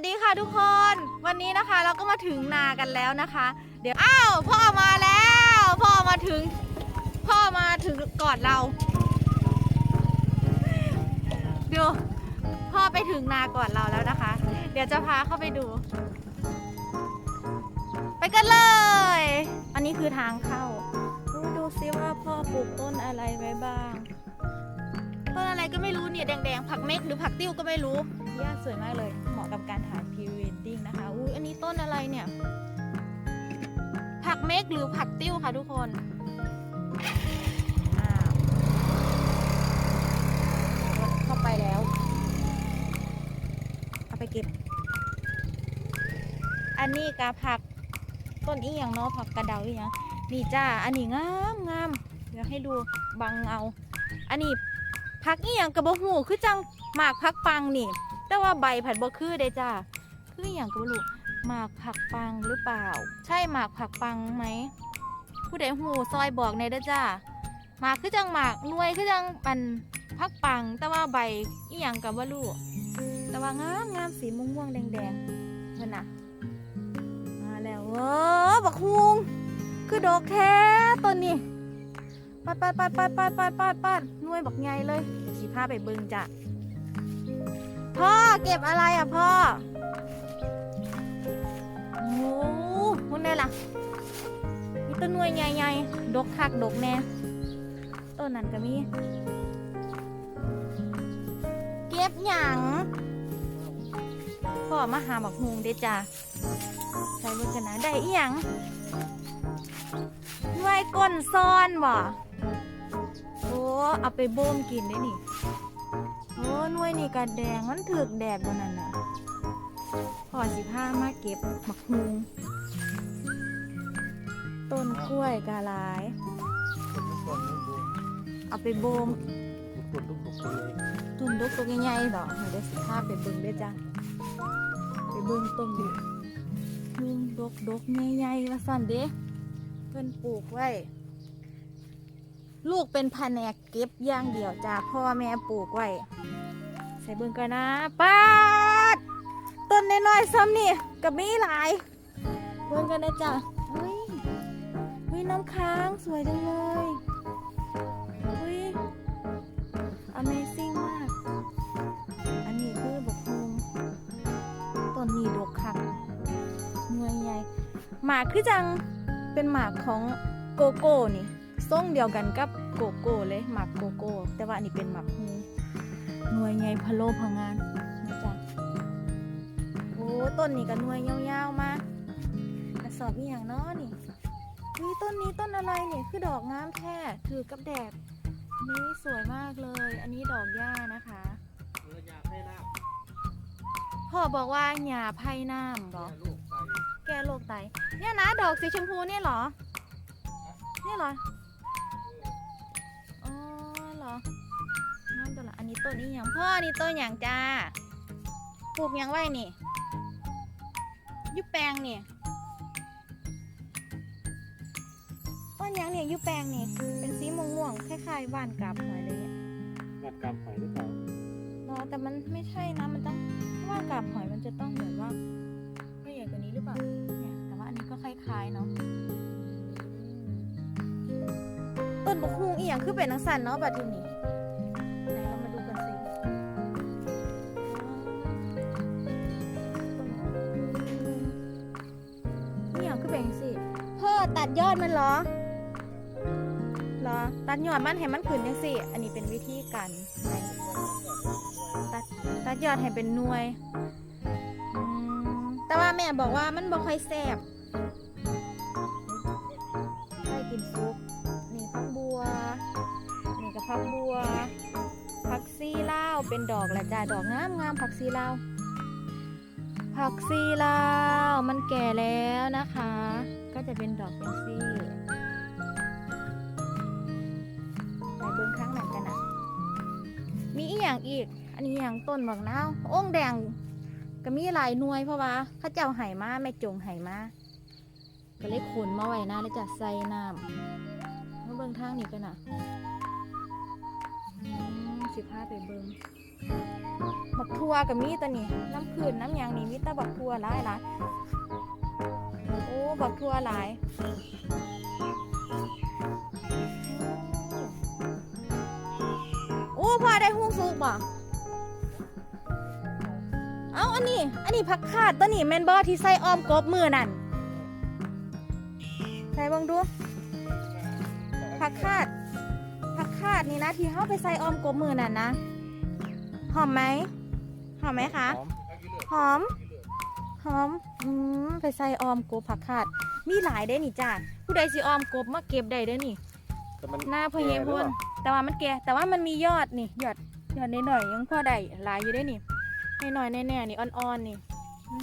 วัสดีค่ะทุกคน วันนี้นะคะเราก็มาถึงนากันแล้วนะคะ เดี๋ยวอ้าวพ่อมาแล้ว พ่อมาถึง พ่อมาถึงกอดเราเดูพ่อไปถึงนาก่อนเราแล้วนะคะ เดี๋ยวจะพาเข้าไปดู ไปกันเลย อันนี้คือทางเข้า ดูดูซิว่าพ่อปลูกต้นอะไรไว้บ้าง ต้นอะไรก็ไม่รู้เนี่ยแดงๆ ผักเม็กหรือผักติ้วก็ไม่รู้ หญ้าสวยมากเลย เหมาะกับการถ่ายพรีเวดดิ้งนะคะอุ้ยอันนี้ต้นอะไรเนี่ย ผักเมกหรือผักติ้วค่ะทุกคนอ้าวเข้าไปแล้ว เอาไปเก็บ อันนี้กาผักต้นอีหยังเนาะผักกระเดาอีหยังนี่จ้า อันนี้งามงามเดี๋ยวให้ดูบังเอาอันนี้พักอีหยังกับบหูคือจังหมากพักปังนี่ แต่ว่าใบผัดบ่คือเด้จ้าคืออย่างกับบลูหมากผักปังหรือเปล่า ใช่หมากผักปังไหมผู้ใดหูซอยบอกในเด้อจ้าหมากคือจังหมากหน่วยคือจังปันพักปัง แต่ว่าใบอีหยังกับบ่รู้แต่ว่างามงามสีม่วงม่วงๆแดงแดงๆเพิ่นน่ะมาแล้วเว้อบักฮุงคือดอกแท้ต้นนี้ปัดปัดปัดปัดปัดปัดปัดปัดหน่วยบักใหญ่เลยเดี๋ยวสีผ้าไปเบิ่งจ้ะ พ่อเก็บอะไรอะพ่อ โอ้โหมันได้ล่ะ มีต้นหน่วยใหญ่ๆ ดกคักดกแน่ ต้นนั้นก็มี เก็บหยังพ่อมาหาบักฮุงเด้จ้ะใส่เบิ่งกันนะได้อีหยังหน่วยก้นซ้อนบ่โอ้เอาไปโบ่มกินได้นี่ โอ้หน่วยนี่กระแดงมันถึกแดดบนนั้นน่ะพอสิผ้ามาเก็บหมักฮุงต้นกล้วยกาลาย เอาไปโบมต้นดกตัวใหญ่ๆดอกเดี๋ยวสิผ้าไปเบิ่งได้จ้ะไปเบิ่งต้นดูฮุงดกดกๆใหญ่ๆว่าสั่นเด้เพิ่นปลูกไว้ ลูกเป็นแผนกเก็บอย่างเดียวจ้าพ่อแม่ปลูกไว้ ใส่เบิ่งกันนะป้าดต้นน้อยๆซ้ำนี่กับมีหลาย เบิ่งกันนะจ้าเฮ้ยเฮ้ยน้ำค้างสวยจังเลยเฮ้ย Amazing มาก อันนี้คือบกฮงต้นนี้ดกคักหน่วยใหญ่หมากคือจังเป็นหมากของโกโก้นี่ ทรงเดียวกันกับโกโก้เลยหมักโกโก้ แต่ว่าอันนี้เป็นหมักฮูหน่วยใหญ่พะโลพะงานนะจ๊ะโอ้ต้นนี้ก็หน่วยยาวๆมากระสอบอีหยังเนาะนี่วิต้นนี้ต้นอะไรเนี่ยคือดอกงามแท้ถือกับแดดนี่สวยมากเลย อันนี้ดอกหญ้านะคะพ่อบอกว่าหญ้าไผ่น้ำหรอแก้โรคไตเนี่ยนะดอกสีชมพูเนี่ยเหรอเนี่ยเหรอ เหรอน้ำตัวละอันนี้ต้นนี้อย่างพ่อนี่ต้นอย่างจ้าปลูกหยังไว้นี่อยุแปลงนี่ต้นหยังเนี่ยอยุแปลงนี่เป็นสีม่วงๆคล้ายๆบ้านกาบหอยเลยเนี่ยกัดกำหอยหรือเปล่าเนาะแต่มันไม่ใช่นะมันต้องว่ากาบหอยมันจะต้องแบบว่าไม่ใหญ่กว่านี้หรือเปล่าเนี่ยแต่ว่าอันนี้ก็คล้ายๆเนาะต้นบกฮุงอีหยังคือเป็นนังสันเนาะบัดทีนี้ อ ตัดยอดมันเหรอเหรอ ตัดยอดมันให้มันขึ้นจังสิอันนี้เป็นวิธีการตัดตัดยอดให้เป็นหน่วย แต่ว่าแม่บอกว่ามันบ่ค่อยแซ่บให้กินซุปนี่พักบัว นี่กับพักบัวผักซีล่าเป็นดอกแหละจ้าดอกงามงามผักซีล่า ผักซีลาวมันแก่แล้วนะคะ ก็จะเป็นดอกเป็นซี่ไปเบิ้งครั้งหนังกันนะมีอีกอย่างอีก อันนี้อย่างต้นบักนาวโอ่งแดงก็มีหลายหน่วยเพราะว่าข้าเจ้าไห่มาแม่จงไห่มาก็เลยขนมาไว้นะแล้วจะใส่น้ำมาเบิ่งทางนี้กันนะ สิพาไปเบิงบักทัวกับมีตัวนี้น้ำคืนน้ำยางนี่มีแต่บักทัวหลายหลายโอ้บักทัวหลายโอ้พอได้หุ้งสุกบ่เอาอันนี้ อันนี้ผักคาดตัวนี้แมนบอที่ใส่ออมกบมือนั่นใส่บังดูผักคาดผักคาด นี่นะที่เขาไปใส่ออมกบมือนั่นนะ หอมไหมหอมไหมคะ หอม หอมหอมอืมไปใส่ออมกบผักคาด มีหลายได้นี่จ้าผู้ใดสิออมกบมาเก็บได้เด้อนี่แต่มันหน้าพะเยพนแต่ว่ามันแก่แต่ว่ามันมียอดนี่ยอดยอดหน่อยๆยังพอได้หลายอยู่ได้อนี่หน่อยๆแน่ๆนี่อ่อนๆนี่อื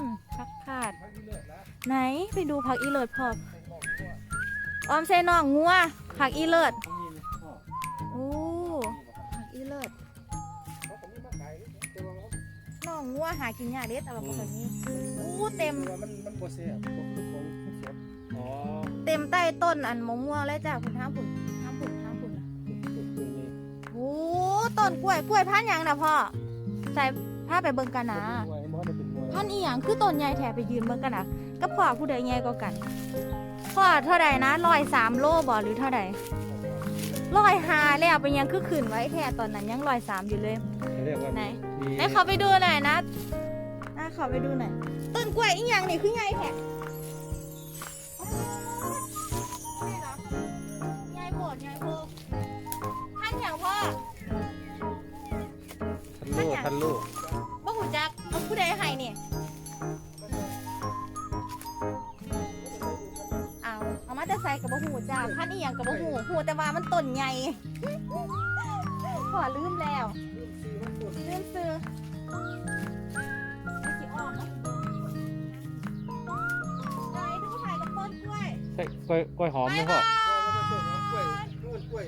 มผักคาด ไหนไปดูผักอีเลิศพอออมใส่น่องงัวผักอีเลิศ องงัวหากินยากเด็ดแต่ว่าพวกนี้อู้เต็มมันมันบ่แซ่บบ่คือของสดอ๋อเต็มใต้ต้นอันมะม่วงเลยจ้าคุณท้ามผุนท้ามผุนท้ามผุนน่ะสุดๆนี่โอ้ต้นกล้วยกล้วยพันธุ์หยังนะพ่อใส่ผ้าไปเบิ่งกันนะมวยบ่ได้เป็นมวยพันธุ์อีหยังคือต้นใหญ่แถไปยืนเบิ่งกันนะก็พ่อผู้ใดใหญ่กว่ากันพ่อเท่าใดนะร้อยสามโลบ่หรือเท่าใด ร้อยหาแล้วเป็นหยังคือขึ้นไว้แค่ตอนนั้นยังร้อยสามอยู่เลย เรียกว่าไหนมีให้เขาไปดูหน่อยนะน่าเขาไปดูหน่อย ต้นกล้วยอีหยังนี่คือใหญ่แท้ใช่เหรอใหญ่โพดใหญ่โพดพันธุ์หยังพ่อ ทันลูกทันลูก ส่กับบ่หูจักพันธุ์อีหยังกับบ่หูหูแต่ว่ามันต้นใหญ่พอลืมแล้วลืมซื้อเอาสิออกเนาะไหนดูถ่ายกับต้นกล้วยใช่กล้วยกล้วยหอมไหมพ่อ กล้วยนู่นกล้วย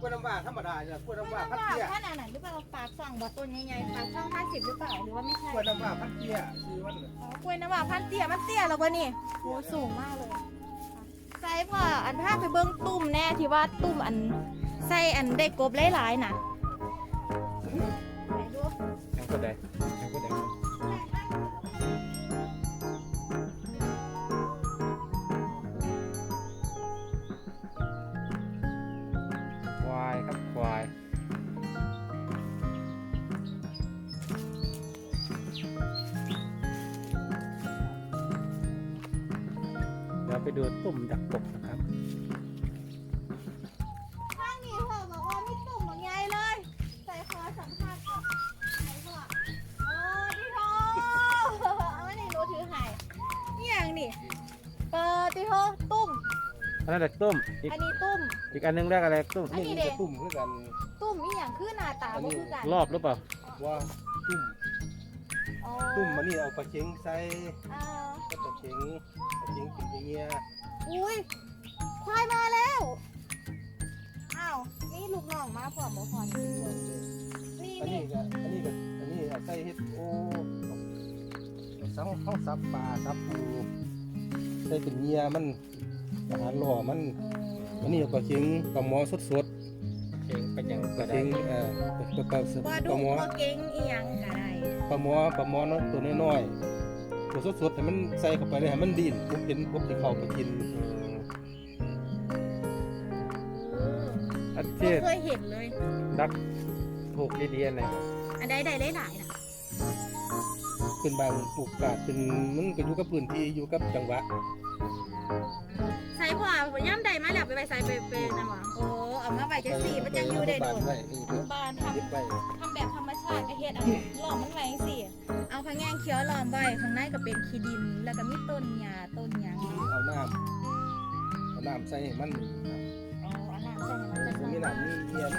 กล้วยน้ำว้าธรรมดาเนี่ยกล้วยน้ำว้าพัดว่าเตี้ยท่านอันนั้นหรือเปล่าปากส่องบ่ต้นใหญ่ๆปากส่องห้าสิบหรือเปล่าหรือว่าไม่ใช่กล้วยน้ำว้าพัดเตี้ยคือมันน่ะอ๋อกล้วยน้ำว่าพันเตี้ยมันเตี้ยแล้ววะนี่โหสูงมากเลย ใส่พ่ออันถ้าไปเบิ้งตุ่มแน่ที่ว่าตุ่มอันใส่อันได้กบหลายๆน่ะไหนดูแทงก็ได้แทงก็ได้ควายครับควาย ดี๋ยวไปดูตุ่มดักกบนะครับข้างนี้พ่อบอกว่ามีตุ่มบางใหญ่เลย ใส่ขอสัมภาษณ์ก่อนไหนพ่อโอ้พี่ทองเอาไว้ในรถถือใหายนี่อย่างนี่เปิดที่โทตุ่ม อันนั้นเด็กตุ้มอีกอันนี้ตุ่ม อีกอันนึงเรียกอะไรตุ้มอันนี้นี่เด็ก็ตุ่มคือกัน ตุ่มนี่อย่างคือหน้าตาบ่คือกันรอบหรือเปล่าว่าตุ่ม อ๋อตุ่มมันนี่เอาปลาเค็งใส่อ่าก็ปลา เค็งปลาเค็งเป็นอย่างเงี้ยอุ้ยควายมาแล้ว อ้าว นี่ลูกน้องมาพร้อมบ่พร้อมนี่อันนี่นี้ก็อันนี้ก็อันนี้เอาใส่เฮ็ดโอ้สังข้าวสับปลาสับปูใส่เป็นเงี้ยมันอาหารหล่อมัน อันนี้เอาปลาเค็งปลาหมอสดเข่งเป็นอย่างๆปก็ลาได้เค็งเอ่อปลาปลาบ่ปดุลาหมอบ่เก่งอีหยังก็ได้ปลาหมอปลาหมอเนาะตัวน้อยๆ ตัวสดๆให้มันใส่เข้าไปเลยให้มันดิ้นผมเห็นผมที่เขาไปกินอันบ่ที่เคยเห็นเลย ดักถูกดีๆอันไหนอันใดใดหลายๆนะเป็นบางโอกาสเป็นมันก็อยู่กับพื้นที่อยู่กับจังหวะใส่พ่อย่ำใดมาแล้วไปไปใส่ไปไปนะหว่าโอ้เอามาไว้จังสี่มันจังอยู่ได้โดนไว้นี่เด้อบ้านทำเก็บไว้ทำแบบธรรมชาติก็เฮ็ดเอาหลอมมันไว้จังซี่ เอาข้างแง่งเขียวหลอมไว้ข้างในก็เป็นขี้ดิน แล้วก็มีต้นหญ้าต้นหยังเอาน้ำเอาน้ำใส่ให้มันอ๋ออันนั้นใช่ไหมมันจะมีใส่น้ำมีเยี่ยม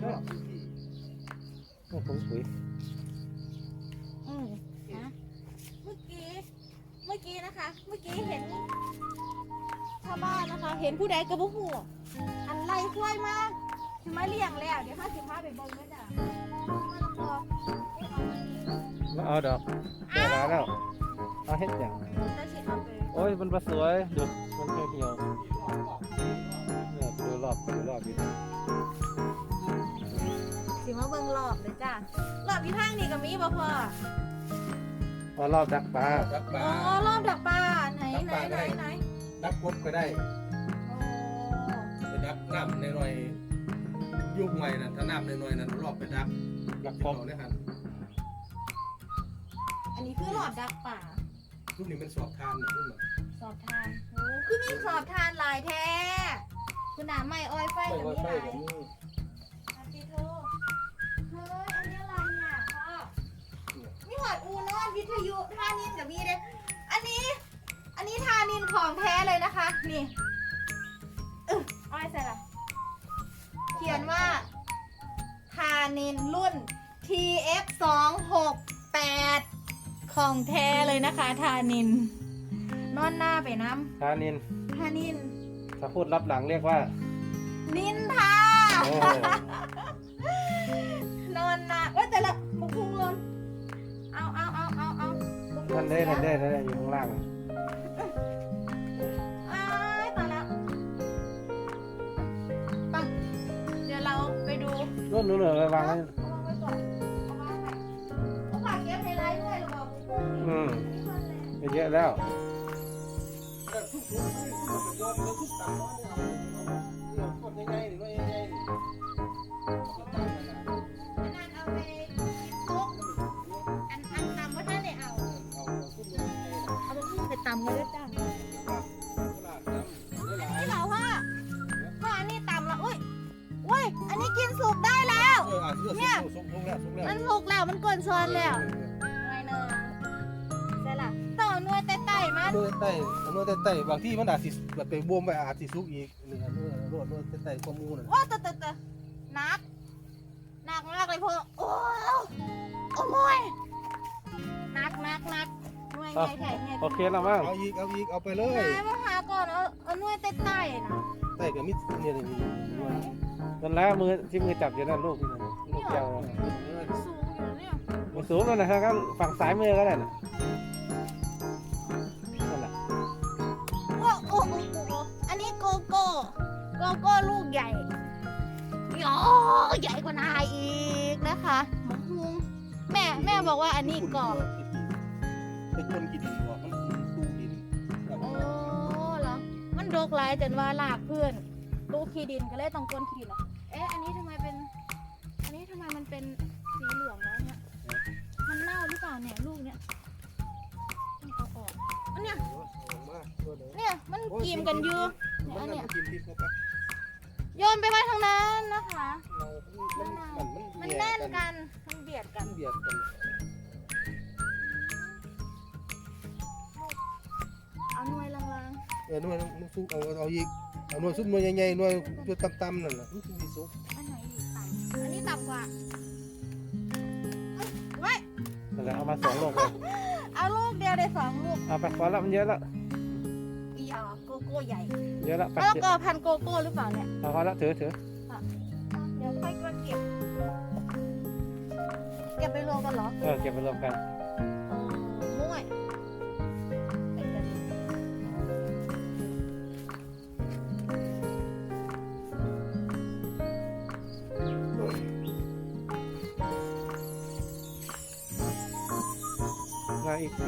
เนาะโอ้ผมปุ๋ยอืมฮะเมื่อกี้เมื่อกี้นะคะ เมื่อกี้เห็นชาวบ้านนะคะ เห็นผู้ใดกระบุหัวอันไล่ควายมาคื อมาเลี้ยงแล้วเดี๋ยวห้าสิบห้าไปเบิ่งด้วยจ้ะมาลองบอกเอ๊ะเอาอันนี้มาเอาดอกเดี๋ยวมาแล้วเอาเฮ็ดอย่างแล้วสิเอาไปโอ้ยมันบ่สวยดูมันเหี่ยวๆเนี่ยดูรรอบไปรอบนี้สิมาเบิ่งรอบเลยจ้ารอบที่ทางนี่ก็มีบ่พ่อว่ารอบดักปลาดักปลาอ๋อรอบดักปลาไหนดักไหนปลาไหนได้ไหนดักกบก็ได้โอ้ ไปดักน้ำในหน่อยๆ ยุคใหม่นะถ้าน้ำในหน่อยๆนั้นรอบไปดักดักพปออบเนี่ยครับอันนี้คือรอบดักป่าลูกนี้มันสอบทานนะลูกน่ะสอบทานโอ้คือมีสอบทานหลายแท้คุณหนาไม่อ้อยไฟไม่กับว่ามีไฟหลายกับนี่อาทิโทเฮ้ยอันนี้อะไรเนี่ยพ่อมีหอดอูนอนวิทยุทานินกับมีเด้อันนี้ อันนี้ทานินของแท้เลยนะคะ นี่ เขียนว่าทานินรุ่น TF 2 6 8ของแท้เลยนะคะทานิน นอนหน้าไปน้ทานินำทานิน ถ้าพูดรับหลังเรียกว่า นินทาโอ้นอนหน้าเอ้ยแต่ละบุกพุงลนเอาเอาเอาเอาเอาบุกพุงนั่นได้นั่นได้นั่นได้อยู่ข้างล่าง นู่นนู่นเลยวางไว้เอาวางไว้ก่อนเอาวางไว้เอาฝากเก็บไฮไลท์ด้วยหรือเปล่าบุกพุงอืมเลยไปเยอะแล้วแต่ทุกๆนี่มันเป็นยอดแล้วทุกต่ำเนา เอออะเสื้อเนี่ยส่งส่งแล้วส่งแล้วมันสุกแล้วมันกวนซอนแล้วหน่วยหนึ่งใช่ละต่อหน่วยแต่ไต่มันนวดใต้นวดใต้บางที่มันอาจสิแบบไปบวมไปอาจสิสุกอีกหนึ่งอันนวดนวดนวดใต้ข้อมูลน่ะโอ้ตะตะตะหนักหนักมากเลยพ่อโอ้โอ้โมยหนักหนักหนักหน่วยใหญ่ใหญ่ใหญ่โอเคแล้วมั้งเอาอีกเอาอีกเอาไปเลยนายมาหาก่อนเอาเอาหน่วยแต่ไต่นะใต้กับมิดเนี่ยนี่ นั่นแล้วมือที่มือจับอยู่นั่นลูกนี่นะลูกเจ้าสูงอยู่เนี่ยมันสูงแล้วนะครับก็ฝั่งซ้ายมือก็ได้นะนั่นแหละโอ้โอ้โอ้โอ้อันนี้โกโก้โกโก้ลูกใหญ่โอ้ใหญ่กว่านายอีกนะคะหมูหุงแม่แม่บอกว่าอันนี้กรอบเป็นคนกินดินบอกมันตู้ดินโอ้เหรอมันโดกหลายจนว่าลากเพื่อน ตู้ขี้ดินก็เลยต้องก้นขี้ดินเหรอเอ๊ะ อันนี้ทำไมเป็น อันนี้ทำไมมันเป็นสีเหลืองแล้วเนี่ย มันเน่าหรือเปล่าเนี่ยลูกเนี่ยต้องเอาออกอันเนี้ย เนี่ยมันกีมกันอยู่เนี่ยมัอันเนี้ยกินดินเข้าไปโยนไปไว้ทางนั้นนะคะมันมันแน่นกัน มันเบียดกัน เบียดกัน เอาหน่วยลางๆ เออหน่วยมันซุกเอาเอาอีก เอาหน่วยซุปหน่วยใหญ่ๆหน่วยตัวต่ำๆนั่นน่ะมันสิซุกๆอันไหนอยู่ต่ำอันนี้ต่ำกว่าเอ้ยไว้นั่นแหละเอามาสองลูกเลยเอาลูกเดียวได้สองลูกเอาไปพอแล้วมันเยอะแล้วอีอะโกโก้ใหญ่เยอะแล้วไปมะละกอพันธุ์โกโก้หรือเปล่าเนี่ย เอาพอแล้วถือถือเดี๋ยวค่อยมาเก็บ เก็บไปรวมกันเหรอ เออเก็บไปรวมกัน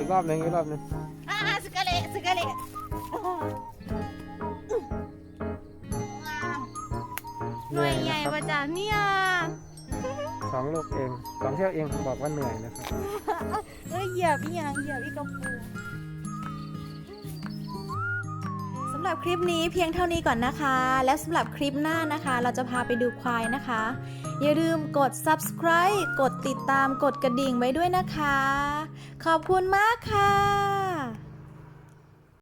กอีกรอบหนึ่งอีกรอบหนึ่งอ่าสกาเลสกาเลหน่วยใหญ่ประจ้าเนี่ยสองลูกเองสองเที่ยวเองบอกว่าเหนื่อยนะครับเอ้ยเหยียบอีหยังเหยียบอีกระปูสำหรับคลิปนี้เพียงเท่านี้ก่อนนะคะ และสำหรับคลิปหน้านะคะ เราจะพาไปดูควายนะคะ อย่าลืมกด subscribe กดติดตามกดกระดิ่งไว้ด้วยนะคะ ขอบคุณมากค่ะ